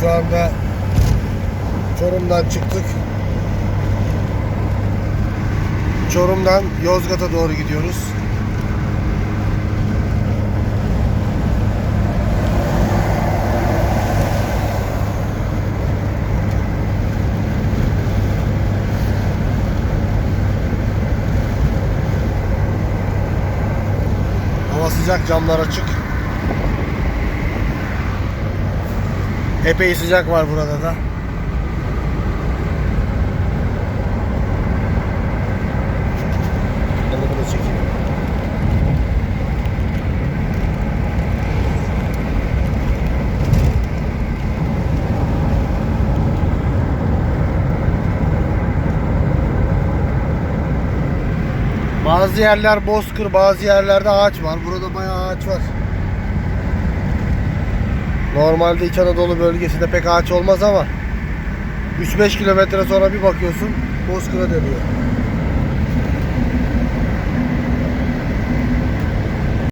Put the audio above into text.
Şu anda Çorum'dan çıktık. Çorum'dan Yozgat'a doğru gidiyoruz. Hava sıcak, camlar açık. Epey sıcak var burada da. Bazı yerler bozkır, bazı yerlerde ağaç var. Burada bayağı ağaç var. Normalde İç Anadolu bölgesinde pek ağaç olmaz ama 3-5 kilometre sonra bir bakıyorsun bozkıra dönüyor.